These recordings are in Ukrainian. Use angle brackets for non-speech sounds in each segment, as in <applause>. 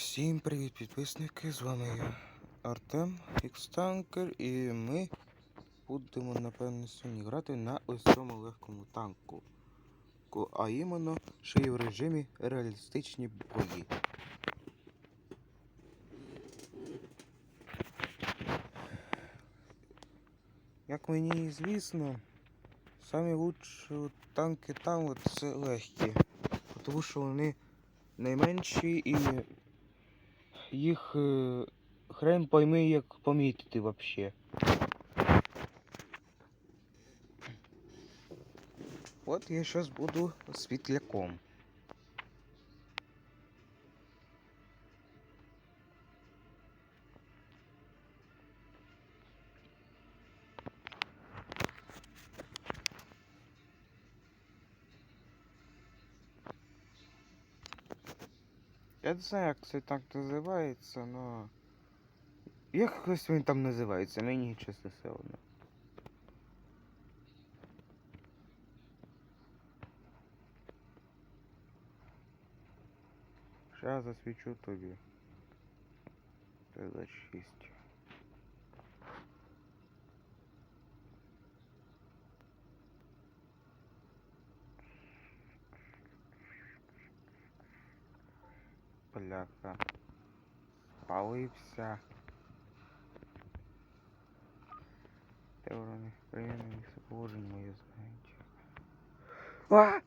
Всім привіт, підписники! З вами я Артем Ікстанкер і ми будемо, напевно, сьогодні грати на ось цьому легкому танку. А іменно ще й в режимі реалістичні бої. Як мені звісно, самі лучші танки там це легкі. Тому що вони найменші і їх е, хрен пойми, як помітити вообще. От я зараз буду світляком. Я не знаю, як це так називається, ну, но... Якось він там називається, мені чесно все одно. Зараз засвічу тобі. 36. Бляха. Спалився. Теорія приємне місцеположення моє знаєте. А!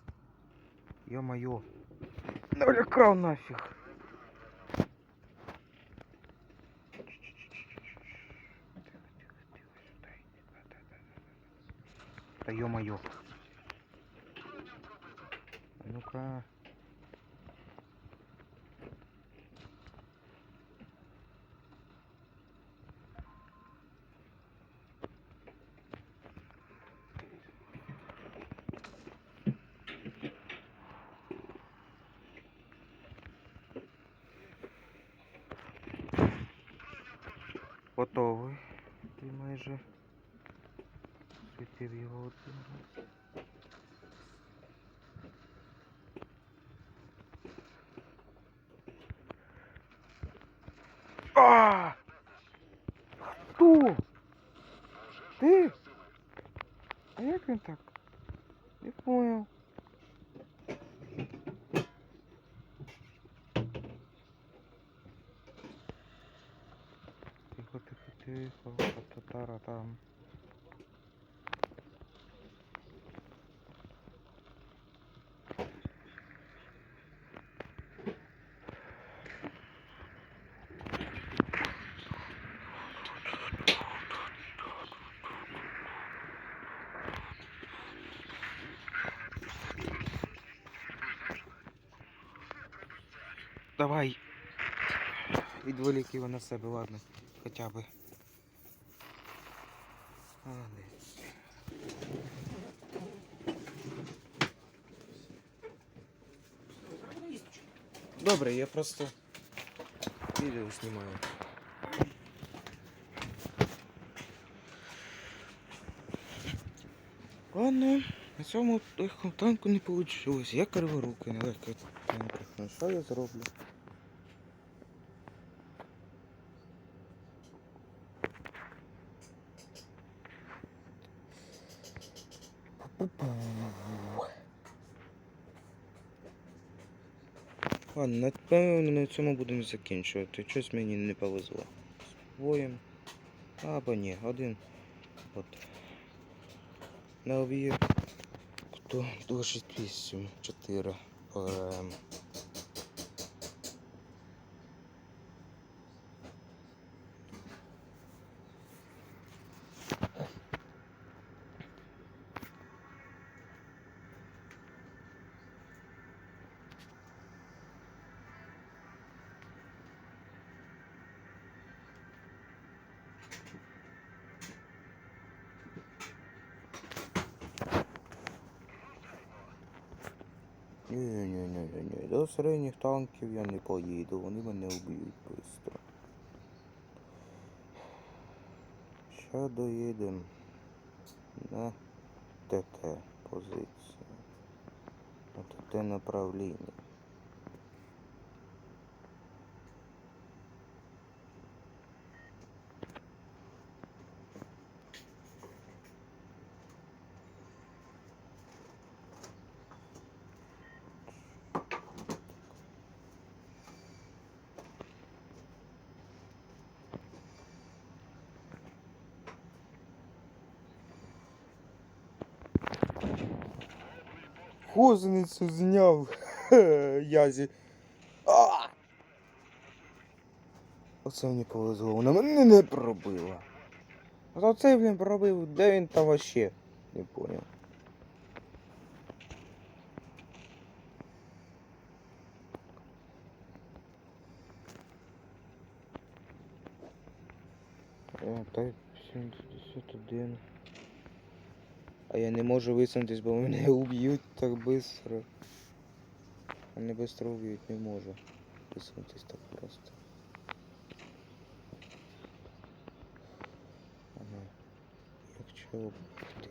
Ё-моё. Налякав нафіг. Да ё-моё. А Ну-ка. Готовий. І майже світив його один раз. А! Хто? Ти? А як він так? Не понял. Тихо, тихо, там. Давай. Відволік його на себе, ладно. Хоча би. Молодець. Добре, я просто відео знімаю. Ладно, на цьому танку не вийшло. Я криворукий на легких танках. Ну що я зроблю? Ладно, напевно на цьому будемо закінчувати. Щось мені не повезло. Воєм. Або ні, один. От. На об'єкт. Хто 268, 4 пограємо. Ні, ні, ні, ні, ні. До середніх танків я не поїду, вони мене вб'ють швидко. Ще доїдемо на ТТ позицію. На ТТ направління. Гусеницю зняв. Язі. А! Оце мені повезло, вона мене не пробила. А то цей, блін, пробив, де він там вообще? Не понял. О, та 71. А я не можу висунутись, бо мене <laughs> уб'ють так быстро. Вони быстро уб'ють, не можу. Висунутись так просто. Ага. Як чого бути?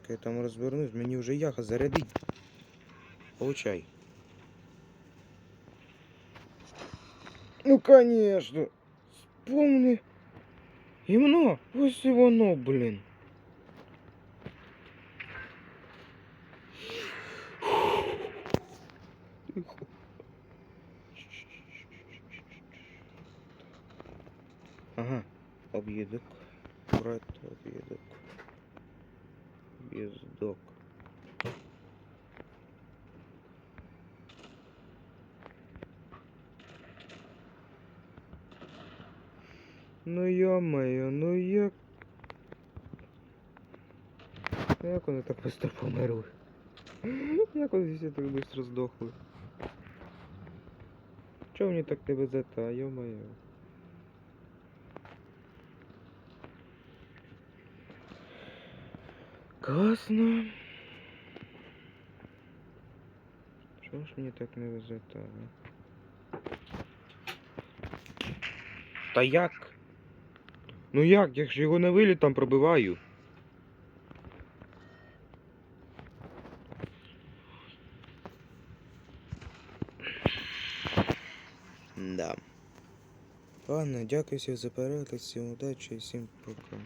Як я там розвернусь, мені вже яха зарядить. Получай. Ну конечно. Вспомни. Гімно, ось і воно, блін. Тихо. Ага, об'їдок. Брат, об'їдок. Об'їздок. Ну ё-моё, ну як... Як вони так быстро померли? <laughs> Як вони всі так быстро здохли? Чого мені так не везе та, ё-моё? Класно. Чого ж мені так не везе та? як? Ну як? Я ж його на виліт там пробиваю. Да. Ладно, дякую всім за перегляд, всім удачі і всім пока.